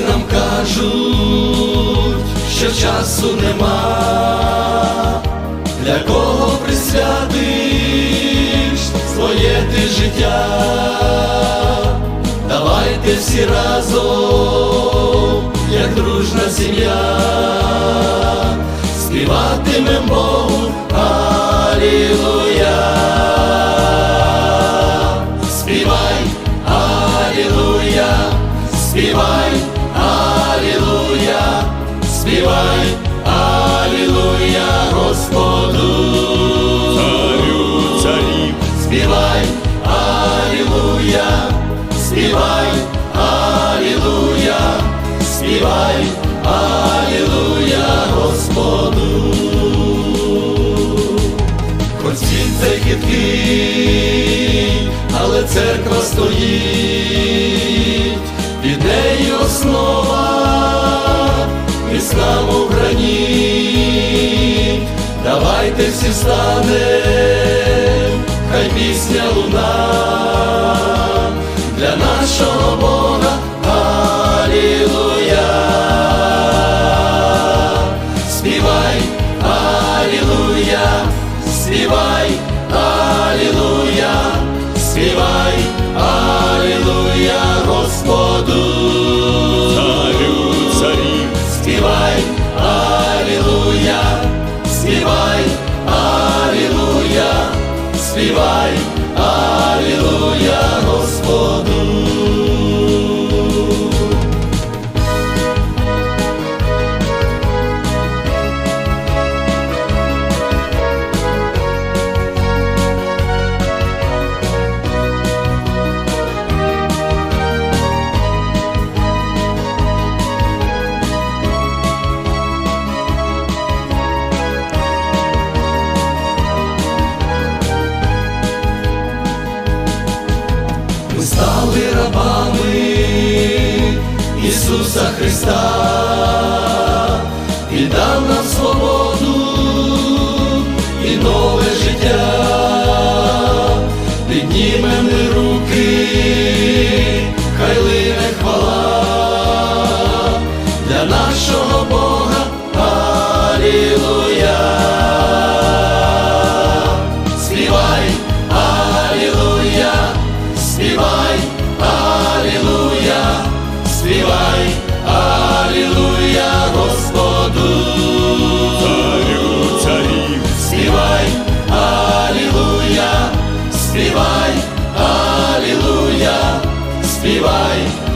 нам кажуть, що часу нема, для кого присвятиш своє ти життя, давайте всі разом, як дружна сім'я, співатимемо Богу. Співай, Алілуя, співай співай, Алілуя, Господу, Царю царів, співай, Алілуя, співай, Алілуя, співай, Алілуя, Господу. Хоч світ цей хиткий, але церква стоїть, Давайте всі станем, хай пісня луна Ми стали рабами Ісуса Христа, і дав нам свободу і нове життя, піднімем ми руки, хай лине хвала для нашого співай, Алілуя, співай.